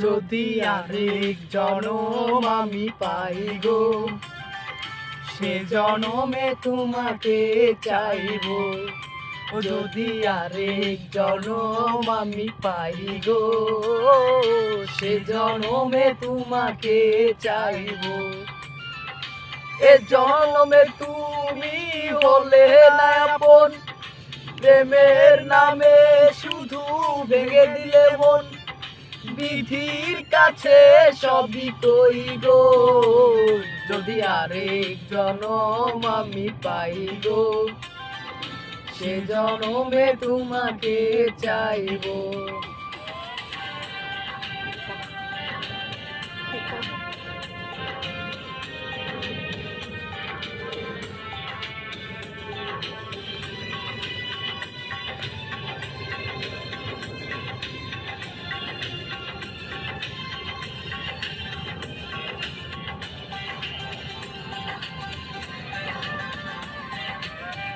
যদি আরেক জনম আমি পাই গো, সে জনমে তোমাকে চাইব। যদি আরেক জনম আমি পাই গো, সে জনমে তোমাকে চাইব। এ জনমে তুমি হলে না আপন, প্রেমের নামে শুধু ভেঙে দিলে মন। বিধির কাছে সবই কই গো? যদি আরেক জনম আমি পাই গো, সে জনমে তোমাকে চাইব।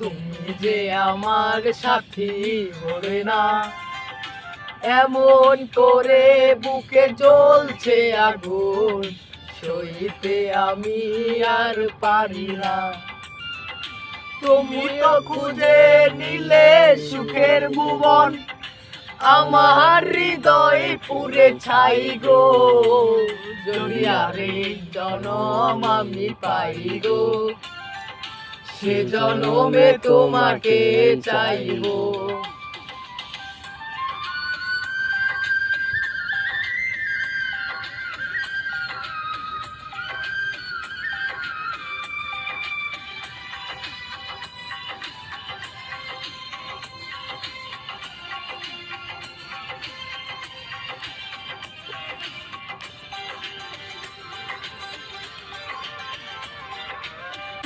তুমি যে আমার সাথী হবে না, এমন করে বুকে জ্বলছে আগুন, সইতে আমি আর পারি না। তুমি তো খুঁজে নিলে সুখের ভুবন, আমার হৃদয় পুরে ছাই গো। আরেক জনম আমি পাই গো সে জনমে তোমাকে চাইব।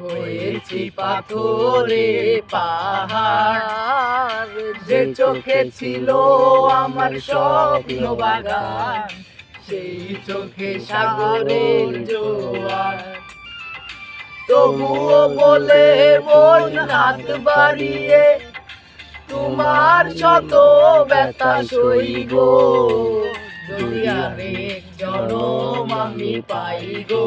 হয়েছি পাথরে পাহাড়। যে চোখে ছিল আমার স্বপ্ন বাগান সেই চোখে সাগরের জোয়ার। তবুও বলে মন হাত বাড়িয়ে তোমার শত ব্যথা সইব যদি আরেক জনম আমি পাই গো